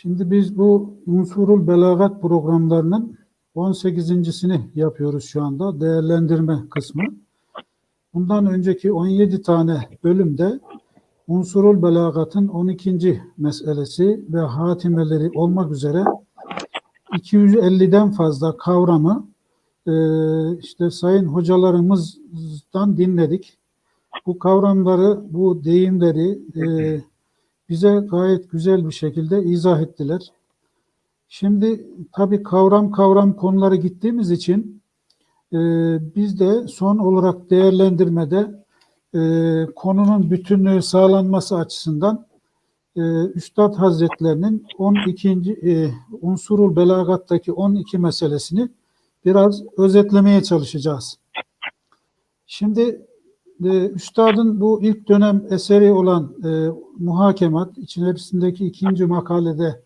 Şimdi biz bu unsurul belagat programlarının 18.sini yapıyoruz şu anda. Değerlendirme kısmı. Bundan önceki 17 tane bölümde unsurul belagatın 12. meselesi ve hatimeleri olmak üzere 250'den fazla kavramı e, işte sayın hocalarımızdan dinledik. Bu kavramları, bu deyimleri e, bize gayet güzel bir şekilde izah ettiler. Şimdi tabii kavram kavram konuları gittiğimiz için e, biz de son olarak değerlendirmede e, konunun bütünlüğü sağlanması açısından e, Üstad Hazretlerinin 12. E, unsurul belagattaki 12 meselesini biraz özetlemeye çalışacağız. Şimdi e, Üstadın bu ilk dönem eseri olan e, muhakemat içerisindeki ikinci makalede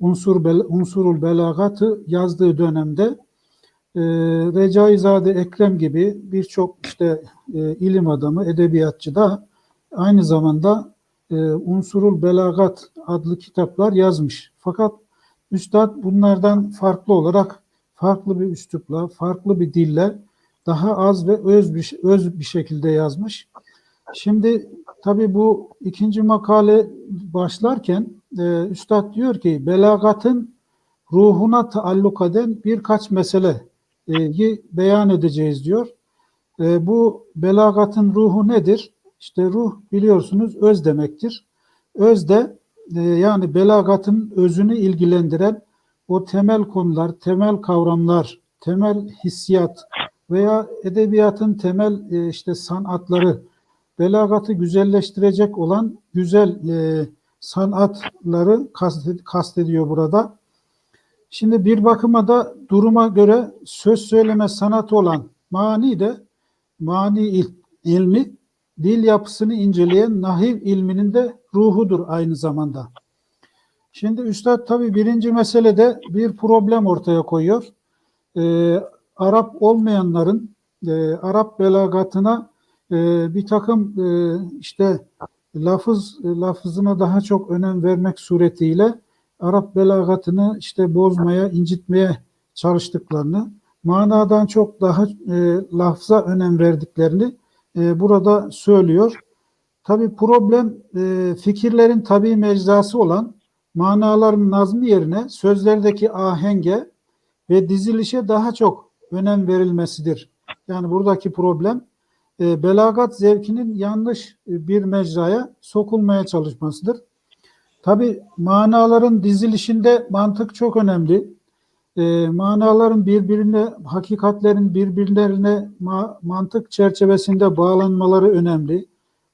unsur bel, unsurul belagatı yazdığı dönemde e, Recaizade Ekrem gibi birçok işte e, ilim adamı, edebiyatçı da aynı zamanda e, Unsurul Belagat adlı kitaplar yazmış. Fakat Üstad bunlardan farklı olarak farklı bir üslupla, farklı bir dille daha az ve öz bir, öz bir şekilde yazmış. Şimdi tabii bu ikinci makale başlarken e, Üstad diyor ki belagatın ruhuna taalluk eden birkaç meseleyi beyan edeceğiz diyor. E, bu belagatın ruhu nedir? İşte ruh biliyorsunuz öz demektir. Öz de e, yani belagatın özünü ilgilendiren o temel konular, temel kavramlar, temel hissiyat veya edebiyatın temel e, işte sanatları, belagatı güzelleştirecek olan güzel e, sanatları kastediyor burada. Şimdi bir bakıma da duruma göre söz söyleme sanatı olan mani de mani il, ilmi dil yapısını inceleyen nahiv ilminin de ruhudur aynı zamanda. Şimdi Üstad tabi birinci meselede bir problem ortaya koyuyor. Ee, Arap olmayanların e, Arap belagatına e, bir takım e, işte lafız lafızına daha çok önem vermek suretiyle Arap belagatını işte bozmaya, incitmeye çalıştıklarını, manadan çok daha e, lafza önem verdiklerini e, burada söylüyor. Tabi problem e, fikirlerin tabi mecrası olan manaların nazmı yerine sözlerdeki ahenge ve dizilişe daha çok önem verilmesidir. Yani buradaki problem e, belagat zevkinin yanlış bir mecraya sokulmaya çalışmasıdır. Tabi manaların dizilişinde mantık çok önemli. E, manaların birbirine, hakikatlerin birbirlerine ma mantık çerçevesinde bağlanmaları önemli.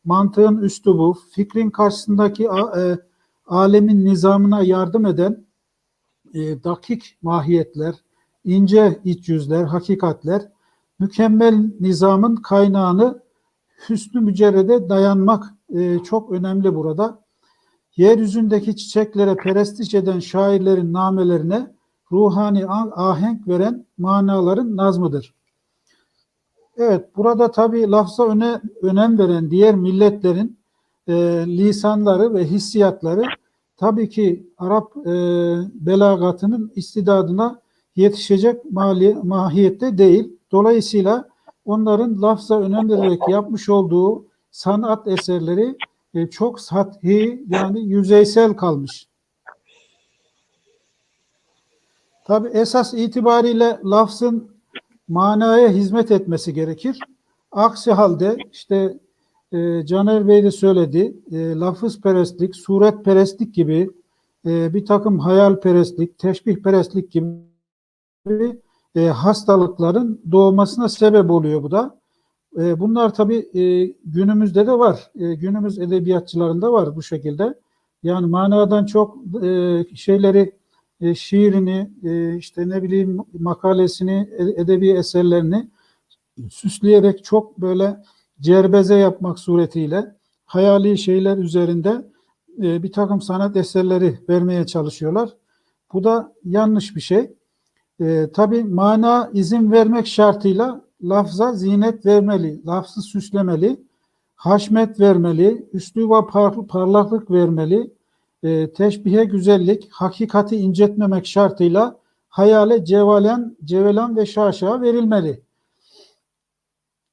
Mantığın üslubu, fikrin karşısındaki e, alemin nizamına yardım eden e, dakik mahiyetler, ince iç yüzler, hakikatler, mükemmel nizamın kaynağını hüsnü mücerrede dayanmak e, çok önemli burada. Yeryüzündeki çiçeklere perestiş eden şairlerin namelerine ruhani ahenk veren manaların nazmıdır. Evet, burada tabi lafza öne, önem veren diğer milletlerin e, lisanları ve hissiyatları tabii ki Arap e, belagatının istidadına yetişecek mali, mahiyette değil. Dolayısıyla onların lafza önem yapmış olduğu sanat eserleri e, çok sathi yani yüzeysel kalmış. Tabi esas itibariyle lafzın manaya hizmet etmesi gerekir. Aksi halde işte e, Caner Bey de söyledi, e, lafız perestlik, suret perestlik gibi e, bir takım hayal perestlik, teşbih perestlik gibi e, hastalıkların doğmasına sebep oluyor bu da. E, bunlar tabi e, günümüzde de var. E, günümüz edebiyatçılarında var bu şekilde. Yani manadan çok e, şeyleri, e, şiirini, e, işte ne bileyim makalesini, e, edebi eserlerini süsleyerek çok böyle cerbeze yapmak suretiyle hayali şeyler üzerinde e, bir takım sanat eserleri vermeye çalışıyorlar. Bu da yanlış bir şey. E, Tabi mana izin vermek şartıyla lafza zinet vermeli, lafzı süslemeli, haşmet vermeli, üsluba par parlaklık vermeli, e, teşbihe güzellik, hakikati incetmemek şartıyla hayale cevalen, cevelan ve şaşa verilmeli.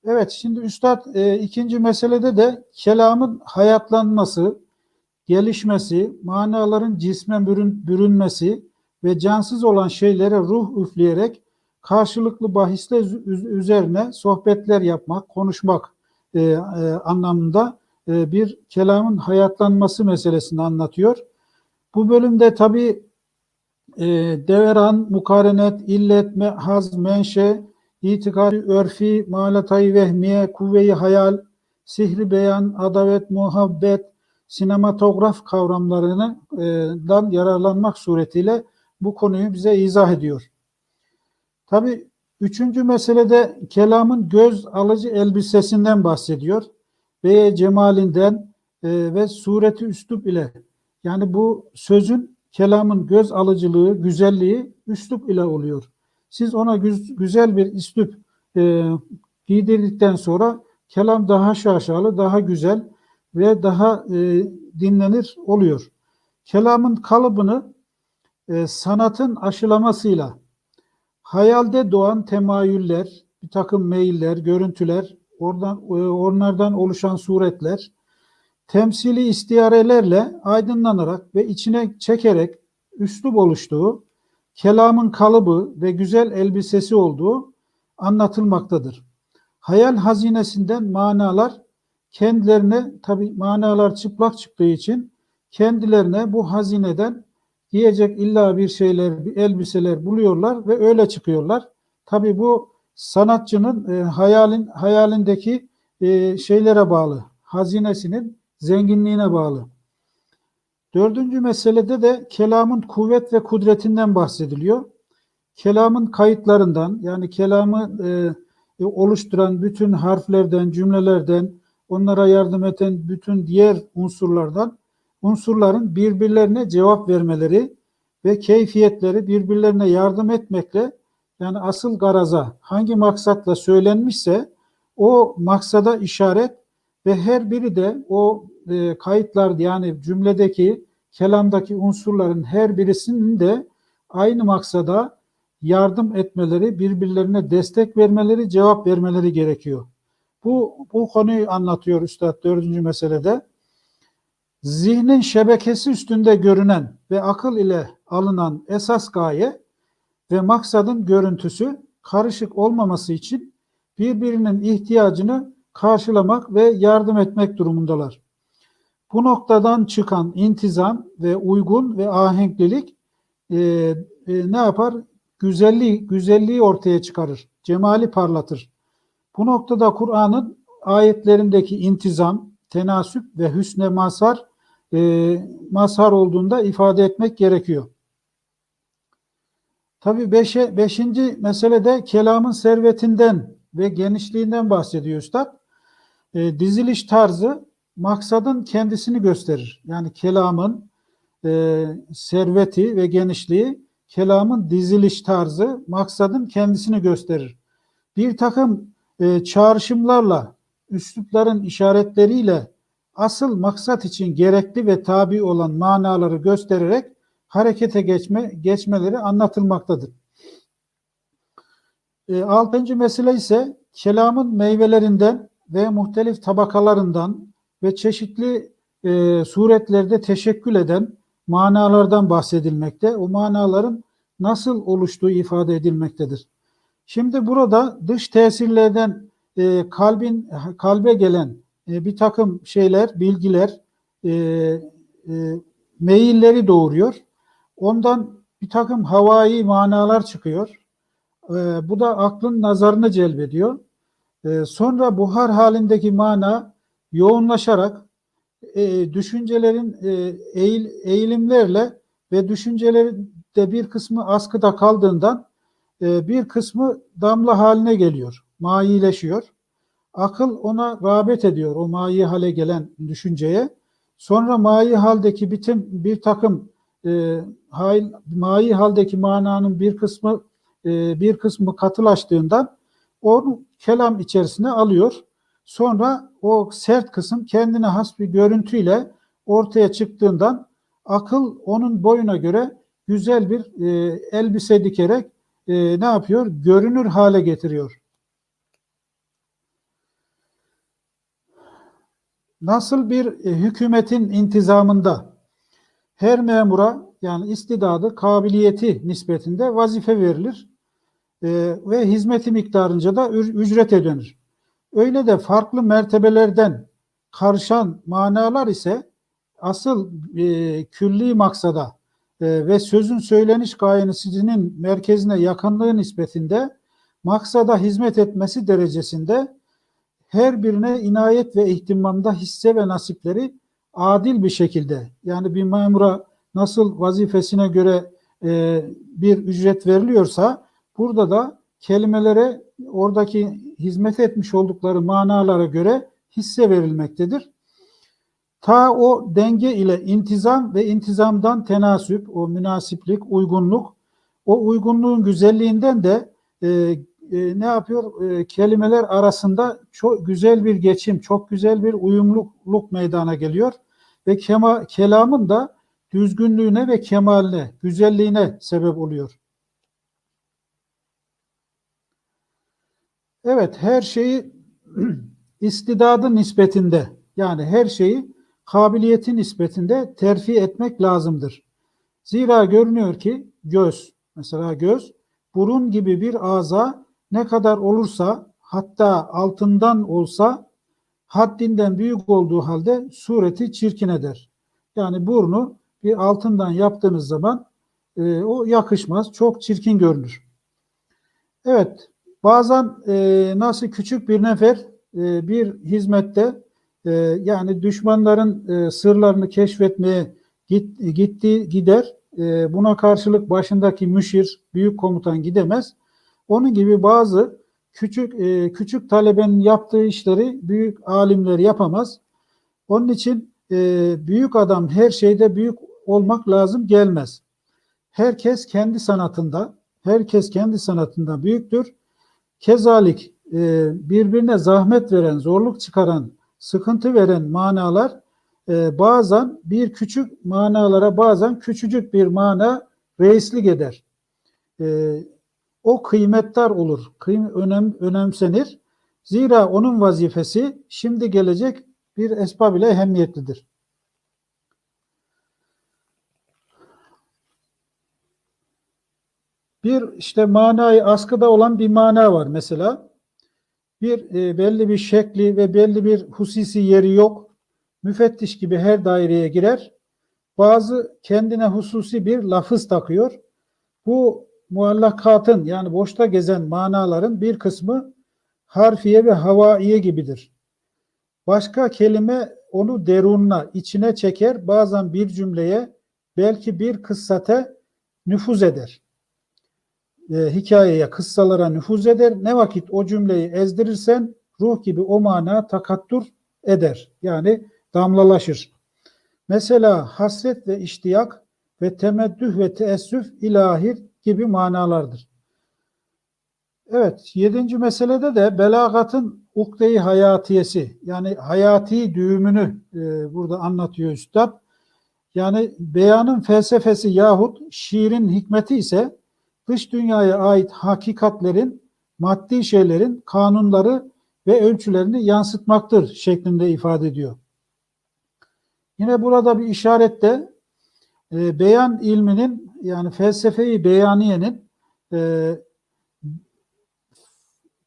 Evet, şimdi Üstad e, ikinci meselede de kelamın hayatlanması, gelişmesi, manaların cismen bürün, bürünmesi ve cansız olan şeylere ruh üfleyerek karşılıklı bahisler üzerine sohbetler yapmak, konuşmak e, e, anlamında e, bir kelamın hayatlanması meselesini anlatıyor. Bu bölümde tabi e, deveran, mukarenet, illet, mehaz, menşe, itikadi, örfi, malatayı vehmiye, kuvveyi hayal, sihri beyan, adavet, muhabbet, sinematograf kavramlarından yararlanmak suretiyle bu konuyu bize izah ediyor. Tabi üçüncü meselede kelamın göz alıcı elbisesinden bahsediyor ve cemalinden e, ve sureti üslup ile yani bu sözün kelamın göz alıcılığı, güzelliği üslup ile oluyor. Siz ona güz, güzel bir üslup e, giydirdikten sonra kelam daha şaşalı, daha güzel ve daha e, dinlenir oluyor. Kelamın kalıbını e, sanatın aşılamasıyla hayalde doğan temayüller, bir takım meyiller, görüntüler, oradan e, onlardan oluşan suretler temsili istiyarelerle aydınlanarak ve içine çekerek üslup oluştuğu, kelamın kalıbı ve güzel elbisesi olduğu anlatılmaktadır. Hayal hazinesinden manalar kendilerine tabi manalar çıplak çıktığı için kendilerine bu hazineden giyecek illa bir şeyler, bir elbiseler buluyorlar ve öyle çıkıyorlar. Tabi bu sanatçının e, hayalin hayalindeki e, şeylere bağlı, hazinesinin zenginliğine bağlı. Dördüncü meselede de kelamın kuvvet ve kudretinden bahsediliyor. Kelamın kayıtlarından yani kelamı e, oluşturan bütün harflerden, cümlelerden, onlara yardım eden bütün diğer unsurlardan unsurların birbirlerine cevap vermeleri ve keyfiyetleri birbirlerine yardım etmekle yani asıl garaza hangi maksatla söylenmişse o maksada işaret ve her biri de o e, kayıtlar yani cümledeki kelamdaki unsurların her birisinin de aynı maksada yardım etmeleri, birbirlerine destek vermeleri, cevap vermeleri gerekiyor. Bu, bu konuyu anlatıyor Üstad dördüncü meselede. Zihnin şebekesi üstünde görünen ve akıl ile alınan esas gaye ve maksadın görüntüsü karışık olmaması için birbirinin ihtiyacını karşılamak ve yardım etmek durumundalar. Bu noktadan çıkan intizam ve uygun ve ahenklilik e, e, ne yapar? Güzelliği, güzelliği ortaya çıkarır, cemali parlatır. Bu noktada Kur'an'ın ayetlerindeki intizam, tenasüp ve hüsne mazhar e, mazhar olduğunda ifade etmek gerekiyor. Tabi beşe, beşinci meselede kelamın servetinden ve genişliğinden bahsediyor Üstad. E, diziliş tarzı maksadın kendisini gösterir. Yani kelamın e, serveti ve genişliği kelamın diziliş tarzı maksadın kendisini gösterir. Bir takım e, çağrışımlarla, üslupların işaretleriyle asıl maksat için gerekli ve tabi olan manaları göstererek harekete geçme geçmeleri anlatılmaktadır. E, altıncı mesele ise kelamın meyvelerinden ve muhtelif tabakalarından ve çeşitli e, suretlerde teşekkül eden manalardan bahsedilmekte. O manaların nasıl oluştuğu ifade edilmektedir. Şimdi burada dış tesirlerden e, kalbin kalbe gelen e, bir takım şeyler, bilgiler, e, e, meyilleri doğuruyor. Ondan bir takım havai manalar çıkıyor. E, bu da aklın nazarını celbediyor. E, sonra buhar halindeki mana yoğunlaşarak e, düşüncelerin e, eğil, eğilimlerle ve düşüncelerin de bir kısmı askıda kaldığından e, bir kısmı damla haline geliyor, mayileşiyor. Akıl ona rağbet ediyor o mayi hale gelen düşünceye. Sonra mayi haldeki bitim bir takım e, hayl, mayi haldeki mananın bir kısmı e, bir kısmı katılaştığından onu kelam içerisine alıyor. Sonra o sert kısım kendine has bir görüntüyle ortaya çıktığından Akıl onun boyuna göre güzel bir e, elbise dikerek e, ne yapıyor? Görünür hale getiriyor. Nasıl bir e, hükümetin intizamında her memura yani istidadı, kabiliyeti nispetinde vazife verilir e, ve hizmeti miktarınca da ücret ödenir. Öyle de farklı mertebelerden karışan manalar ise asıl e, külli maksada e, ve sözün söyleniş gayesinin merkezine yakınlığı nispetinde maksada hizmet etmesi derecesinde her birine inayet ve ihtimamda hisse ve nasipleri adil bir şekilde yani bir memura nasıl vazifesine göre e, bir ücret veriliyorsa burada da kelimelere oradaki hizmet etmiş oldukları manalara göre hisse verilmektedir. Ta o denge ile intizam ve intizamdan tenasüp, o münasiplik, uygunluk, o uygunluğun güzelliğinden de e, e, ne yapıyor? E, kelimeler arasında çok güzel bir geçim, çok güzel bir uyumluluk meydana geliyor ve kema, kelamın da düzgünlüğüne ve kemaline, güzelliğine sebep oluyor. Evet, her şeyi istidadı nispetinde yani her şeyi kabiliyeti nispetinde terfi etmek lazımdır. Zira görünüyor ki göz, mesela göz, burun gibi bir ağza ne kadar olursa hatta altından olsa haddinden büyük olduğu halde sureti çirkin eder. Yani burnu bir altından yaptığınız zaman e, o yakışmaz, çok çirkin görünür. Evet, bazen e, nasıl küçük bir nefer e, bir hizmette e, yani düşmanların e, sırlarını keşfetmeye git, gitti gider. E, buna karşılık başındaki müşir, büyük komutan gidemez. Onun gibi bazı küçük e, küçük talebenin yaptığı işleri büyük alimler yapamaz. Onun için e, büyük adam her şeyde büyük olmak lazım gelmez. Herkes kendi sanatında, herkes kendi sanatında büyüktür. Kezalik e, birbirine zahmet veren, zorluk çıkaran, sıkıntı veren manalar e, bazen bir küçük manalara bazen küçücük bir mana reislik eder. E, o kıymetdar olur, kıym önem, önemsenir. Zira onun vazifesi şimdi gelecek bir esbab ile ehemmiyetlidir. Bir işte manayı askıda olan bir mana var mesela. Bir e, belli bir şekli ve belli bir hususi yeri yok. Müfettiş gibi her daireye girer. Bazı kendine hususi bir lafız takıyor. Bu muallakatın yani boşta gezen manaların bir kısmı harfiye ve havaiye gibidir. Başka kelime onu derununa, içine çeker. Bazen bir cümleye, belki bir kıssate nüfuz eder. E, hikayeye, kıssalara nüfuz eder. Ne vakit o cümleyi ezdirirsen ruh gibi o mana takattur eder. Yani damlalaşır. Mesela hasret ve iştiyak ve temeddüh ve teessüf ilahir gibi manalardır. Evet, yedinci meselede de belagatın ukde-i hayatiyesi yani hayati düğümünü e, burada anlatıyor Üstad. Yani beyanın felsefesi yahut şiirin hikmeti ise dış dünyaya ait hakikatlerin, maddi şeylerin kanunları ve ölçülerini yansıtmaktır şeklinde ifade ediyor. Yine burada bir işarette e, beyan ilminin yani felsefeyi beyaniyenin e,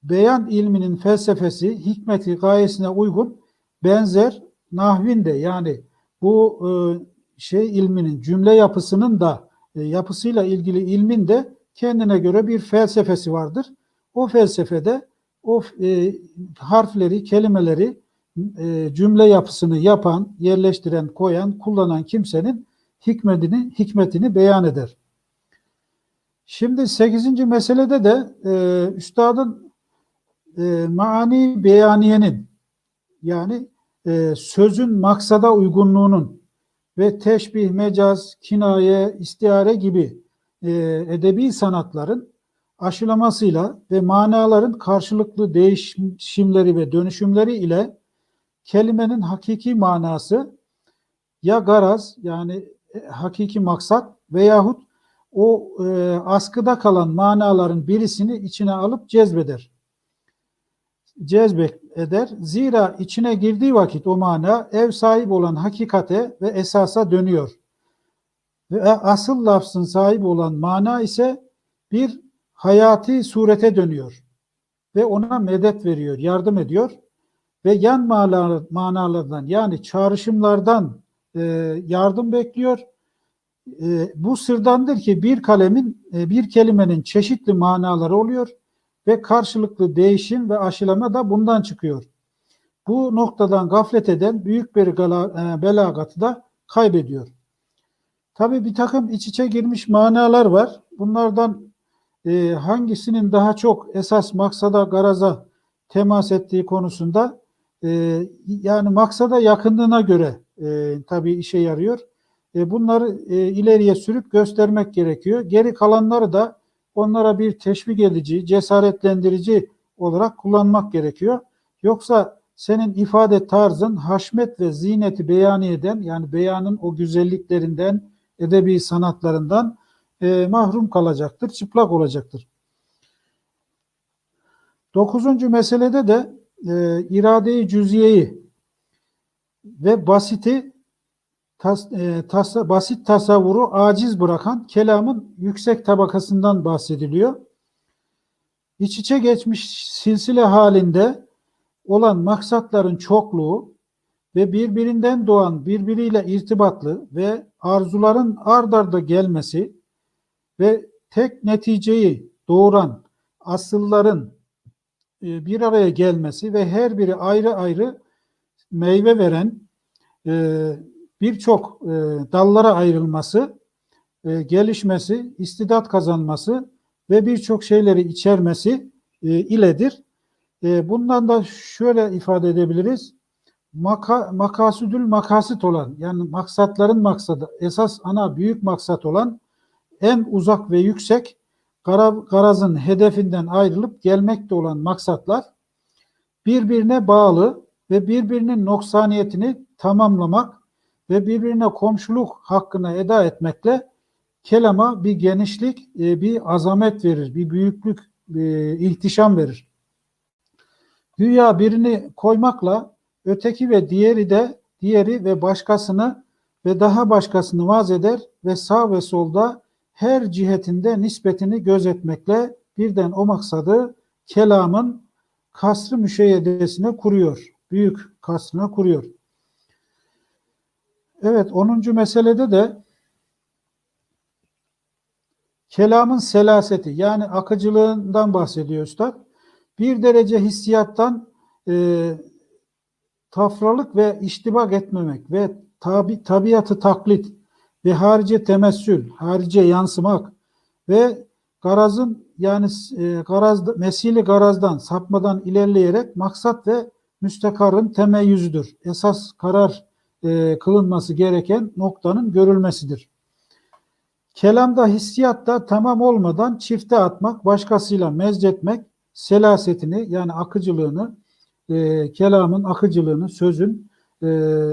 beyan ilminin felsefesi, hikmeti, gayesine uygun benzer nahvinde yani bu e, şey ilminin cümle yapısının da e, yapısıyla ilgili ilmin de kendine göre bir felsefesi vardır. O felsefede o e, harfleri, kelimeleri, e, cümle yapısını yapan, yerleştiren, koyan, kullanan kimsenin hikmetini, hikmetini beyan eder. Şimdi sekizinci meselede de e, üstadın e, maani beyaniyenin yani e, sözün maksada uygunluğunun ve teşbih, mecaz, kinaye, istiare gibi e, edebi sanatların aşılamasıyla ve manaların karşılıklı değişimleri ve dönüşümleri ile kelimenin hakiki manası ya garaz yani hakiki maksat veyahut o e, askıda kalan manaların birisini içine alıp cezbeder. Cezbek eder. Zira içine girdiği vakit o mana ev sahibi olan hakikate ve esasa dönüyor. Ve asıl lafzın sahibi olan mana ise bir hayati surete dönüyor. Ve ona medet veriyor, yardım ediyor. Ve yan manalar, manalardan yani çağrışımlardan e, yardım bekliyor. E, bu sırdandır ki bir kalemin, e, bir kelimenin çeşitli manaları oluyor ve karşılıklı değişim ve aşılama da bundan çıkıyor. Bu noktadan gaflet eden büyük bir gala, e, belagatı da kaybediyor. Tabi bir takım iç içe girmiş manalar var. Bunlardan e, hangisinin daha çok esas maksada, garaza temas ettiği konusunda e, yani maksada yakınlığına göre e, tabii işe yarıyor. E, bunları e, ileriye sürüp göstermek gerekiyor. Geri kalanları da onlara bir teşvik edici, cesaretlendirici olarak kullanmak gerekiyor. Yoksa senin ifade tarzın haşmet ve zineti beyan eden yani beyanın o güzelliklerinden, edebi sanatlarından e, mahrum kalacaktır, çıplak olacaktır. Dokuzuncu meselede de e, irade-i cüziyeyi ve basiti tas, e, tas, basit tasavvuru aciz bırakan kelamın yüksek tabakasından bahsediliyor. İç içe geçmiş silsile halinde olan maksatların çokluğu ve birbirinden doğan birbiriyle irtibatlı ve arzuların ard arda gelmesi ve tek neticeyi doğuran asılların e, bir araya gelmesi ve her biri ayrı ayrı meyve veren e, birçok e, dallara ayrılması, gelişmesi, istidat kazanması ve birçok şeyleri içermesi iledir. Bundan da şöyle ifade edebiliriz. Maka, makasüdül makasit olan yani maksatların maksadı esas ana büyük maksat olan en uzak ve yüksek garazın hedefinden ayrılıp gelmekte olan maksatlar birbirine bağlı ve birbirinin noksaniyetini tamamlamak ve birbirine komşuluk hakkını eda etmekle kelama bir genişlik, e, bir azamet verir, bir büyüklük, bir ihtişam verir. Güya birini koymakla öteki ve diğeri de diğeri ve başkasını ve daha başkasını vaz eder ve sağ ve solda her cihetinde nispetini gözetmekle birden o maksadı kelamın kasrı müşeyyedesine kuruyor. Büyük kasrına kuruyor. Evet 10. meselede de kelamın selaseti yani akıcılığından bahsediyor Üstad. Bir derece hissiyattan e, tafralık ve iştibak etmemek ve tabi, tabiatı taklit ve harice temessül, harice yansımak ve garazın yani e, garaz, mesili garazdan sapmadan ilerleyerek maksat ve müstekarın temeyyüzüdür. Esas karar e, kılınması gereken noktanın görülmesidir. Kelamda hissiyatta tamam olmadan çifte atmak, başkasıyla mezcetmek selasetini yani akıcılığını, e, kelamın akıcılığını, sözün e,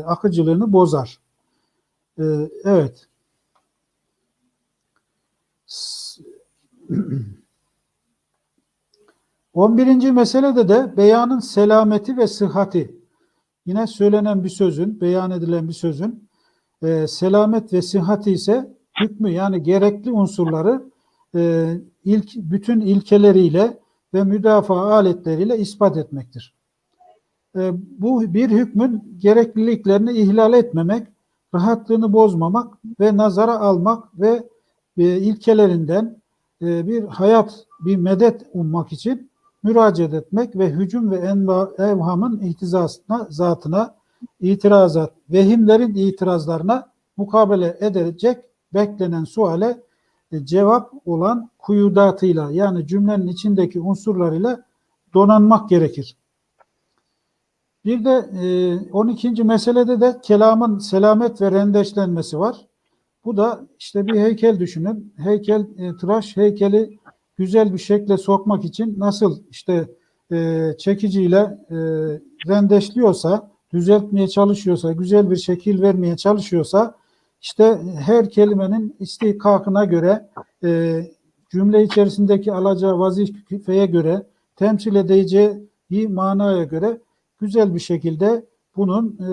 akıcılığını bozar. Ee, evet. On birinci meselede de beyanın selameti ve sıhhati. Yine söylenen bir sözün, beyan edilen bir sözün e, selamet ve sıhhati ise hükmü yani gerekli unsurları e, ilk bütün ilkeleriyle ve müdafaa aletleriyle ispat etmektir. E, bu bir hükmün gerekliliklerini ihlal etmemek rahatlığını bozmamak ve nazara almak ve e, ilkelerinden e, bir hayat, bir medet ummak için müracaat etmek ve hücum ve enva, evhamın ihtizasına, zatına, itirazat, vehimlerin itirazlarına mukabele edecek beklenen suale e, cevap olan kuyudatıyla yani cümlenin içindeki unsurlarıyla donanmak gerekir. Bir de e, 12. meselede de kelamın selamet ve rendeşlenmesi var. Bu da işte bir heykel düşünün. Heykel, e, tıraş heykeli güzel bir şekle sokmak için nasıl işte e, çekiciyle e, rendeşliyorsa, düzeltmeye çalışıyorsa, güzel bir şekil vermeye çalışıyorsa işte her kelimenin istihkakına göre e, cümle içerisindeki alacağı vazifeye göre temsil edeceği manaya göre güzel bir şekilde bunun e,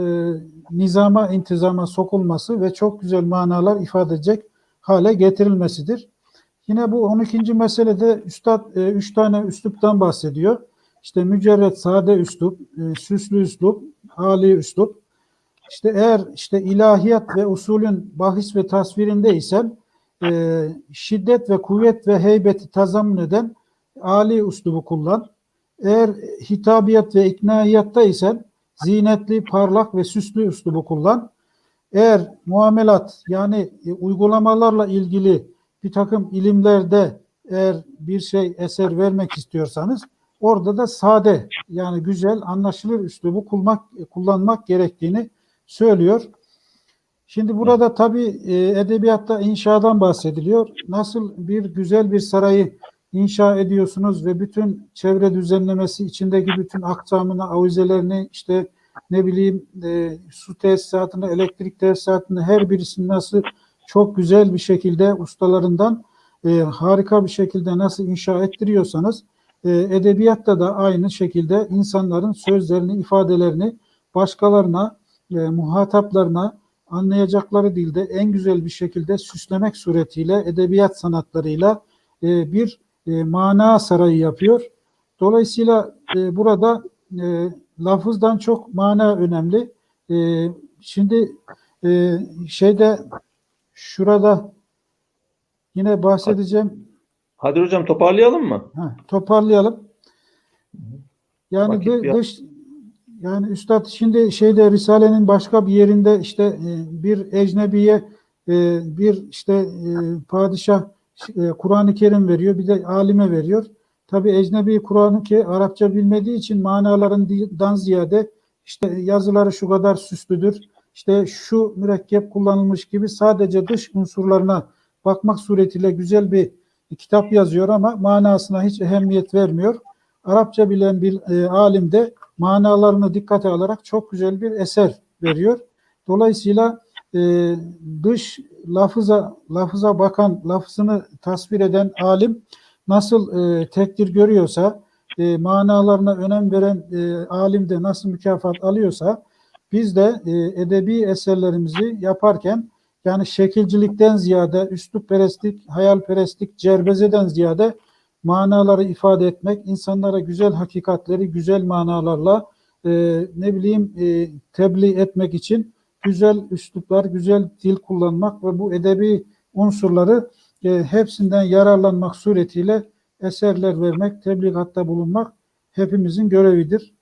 nizama, intizama sokulması ve çok güzel manalar ifade edecek hale getirilmesidir. Yine bu 12. meselede Üstad e, üç tane üsluptan bahsediyor. İşte mücerret, sade üslup, e, süslü üslup, hali üslup. İşte eğer işte ilahiyat ve usulün bahis ve tasvirinde ise e, şiddet ve kuvvet ve heybeti tazammun eden Ali üslubu kullan. Eğer hitabiyat ve iknaiyatta ise zinetli, parlak ve süslü üslubu kullan. Eğer muamelat yani e, uygulamalarla ilgili bir takım ilimlerde eğer bir şey eser vermek istiyorsanız orada da sade yani güzel anlaşılır üslubu kullanmak, kullanmak gerektiğini söylüyor. Şimdi burada tabii e, edebiyatta inşadan bahsediliyor. Nasıl bir güzel bir sarayı inşa ediyorsunuz ve bütün çevre düzenlemesi içindeki bütün aksamını, avizelerini işte ne bileyim e, su tesisatını, elektrik tesisatını her birisini nasıl çok güzel bir şekilde ustalarından e, harika bir şekilde nasıl inşa ettiriyorsanız e, edebiyatta da aynı şekilde insanların sözlerini, ifadelerini başkalarına, e, muhataplarına anlayacakları dilde en güzel bir şekilde süslemek suretiyle edebiyat sanatlarıyla e, bir e, mana sarayı yapıyor. Dolayısıyla e, burada e, lafızdan çok mana önemli. E, şimdi e, şeyde şurada yine bahsedeceğim. Hadi hocam toparlayalım mı? Heh, toparlayalım. Yani bir- dış yani üstad şimdi şeyde Risale'nin başka bir yerinde işte e, bir ecnebiye e, bir işte e, padişah Kur'an-ı Kerim veriyor bir de alime veriyor. Tabi ecnebi Kur'an'ı ki Arapça bilmediği için manalarından ziyade işte yazıları şu kadar süslüdür. İşte şu mürekkep kullanılmış gibi sadece dış unsurlarına bakmak suretiyle güzel bir kitap yazıyor ama manasına hiç ehemmiyet vermiyor. Arapça bilen bir e, alim de manalarını dikkate alarak çok güzel bir eser veriyor. Dolayısıyla e, dış lafıza lafıza bakan, lafzını tasvir eden alim nasıl e, tekdir görüyorsa, e, manalarına önem veren e, alim de nasıl mükafat alıyorsa, biz de e, edebi eserlerimizi yaparken yani şekilcilikten ziyade, üslupperestlik, hayalperestlik, cerbezeden ziyade manaları ifade etmek, insanlara güzel hakikatleri güzel manalarla e, ne bileyim e, tebliğ etmek için güzel üsluplar, güzel dil kullanmak ve bu edebi unsurları e, hepsinden yararlanmak suretiyle eserler vermek, tebligatta bulunmak hepimizin görevidir.